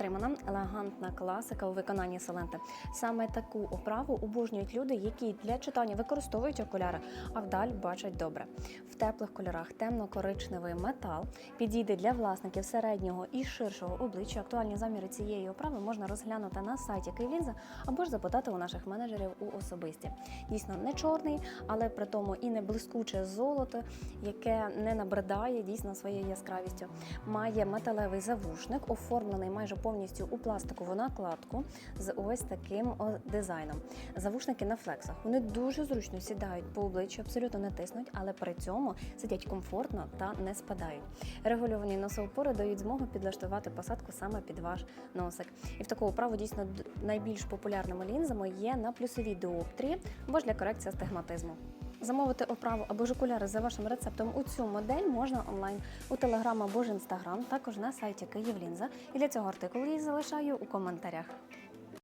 стримана, елегантна класика у виконанні Селенти. Саме таку оправу обожнюють люди, які для читання використовують окуляри, а вдаль бачать добре. В теплих кольорах темно-коричневий метал підійде для власників середнього і ширшого обличчя. Актуальні заміри цієї оправи можна розглянути на сайті Київлінза або ж запитати у наших менеджерів у особисті. Дійсно не чорний, але при тому і не блискуче золото, яке не набридає дійсно своєю яскравістю. Має металевий завушник, оформлений майже повністю у пластикову накладку з ось таким дизайном. Завушники на флексах. Вони дуже зручно сідають по обличчю, абсолютно не тиснуть, але при цьому сидять комфортно та не спадають. Регульовані носоупори дають змогу підлаштувати посадку саме під ваш носик. І в таку оправу дійсно найбільш популярними лінзами є на плюсовій діоптрії або ж для корекції астигматизму. Замовити оправу або ж окуляри за вашим рецептом у цю модель можна онлайн у Телеграм або ж Інстаграм, також на сайті Київлінза. І для цього артикул її залишаю у коментарях.